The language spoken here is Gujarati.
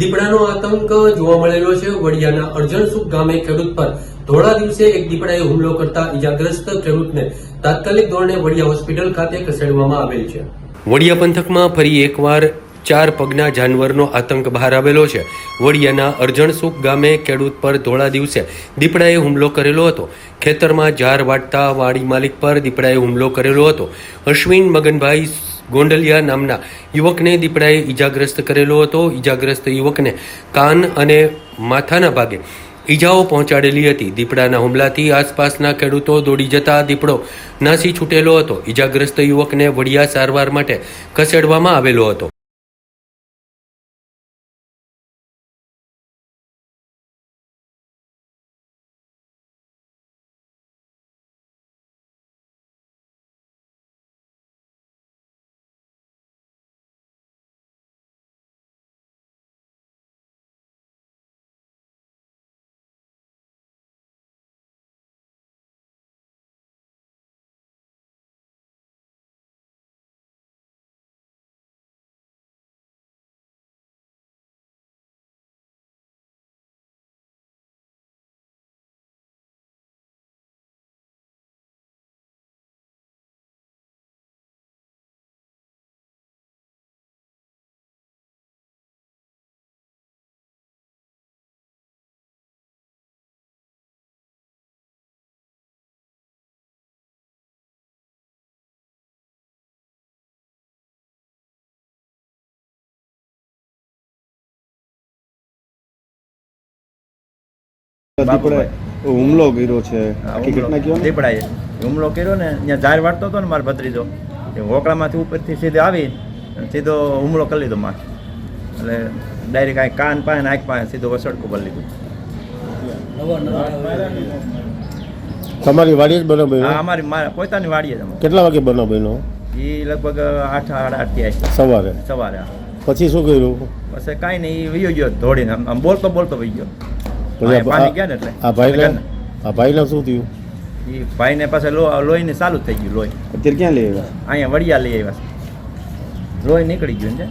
દીપડાનો આતંક જોવા મળેલો છે. વડિયાના અર્જણસુખ ગામે ખેડૂત પર ધોળા દિવસે એક દીપડાએ હુમલો કરતા ઇજાગ્રસ્ત ખેડૂતને તાત્કાલિક ધોરણે વડિયા હોસ્પિટલ ખાતે ખસેડવામાં આવેલ છે. વડિયા પંથકમાં ફરી એકવાર ચાર પગના જાનવરનો આતંક બહાર આવેલો છે. વડિયાના અરજણસુખ ગામે ખેડૂત પર ધોળા દિવસે દીપડાએ હુમલો કરેલો હતો. ખેતરમાં ઝાર વાટતા વાડી માલિક પર દીપડાએ હુમલો કરેલો હતો. અશ્વિન મગનભાઈ ગોંડલિયા નામના યુવકને દીપડાએ ઈજાગ્રસ્ત કરેલો હતો. ઈજાગ્રસ્ત યુવકને કાન અને માથાના ભાગે ઈજાઓ પહોંચાડેલી હતી. દીપડાના હુમલાથી આસપાસના ખેડૂતો દોડી જતા દીપડો નાસી છૂટેલો હતો. ઈજાગ્રસ્ત યુવકને વડિયા સારવાર માટે ખસેડવામાં આવેલો હતો. હુમલો કર્યો છે. કયો? દીપડાએ હુમલો કર્યો ને ત્યાં ઝાડ વાળતો હતો ને મારો ભત્રીજો. એ હોકળામાંથી ઉપરથી સીધે આવી સીધો હુમલો કરી લીધો માં એટલે ડાયરેક્ટ આ કાન પાસે આંખ પાસે સીધો વસડકું કરી લીધું. તમારી વાડી જ બનો હા બન્યો અમારી મારા પોતાની વાડીએ જ કેટલા વાગે બનો બન્યો? એ લગભગ આઠ સાડા આઠથી સવારે? સવારે. પછી શું કર્યું? પછી કાંઈ નહીં વયો ગયો ધોડીને આમ આમ બોલતો બોલતો વહી ગયો. પછી પાણી ગયા ને એટલે? આ ભાઈ આ ભાઈને શું થયું? એ ભાઈને પાસે લો લોહીને ચાલુ જ થઈ ગયું લોહી. અત્યારે ક્યાં લઈ આવ્યા? અહીંયા વડિયા લઈ આવ્યા લોહી નીકળી ગયું છે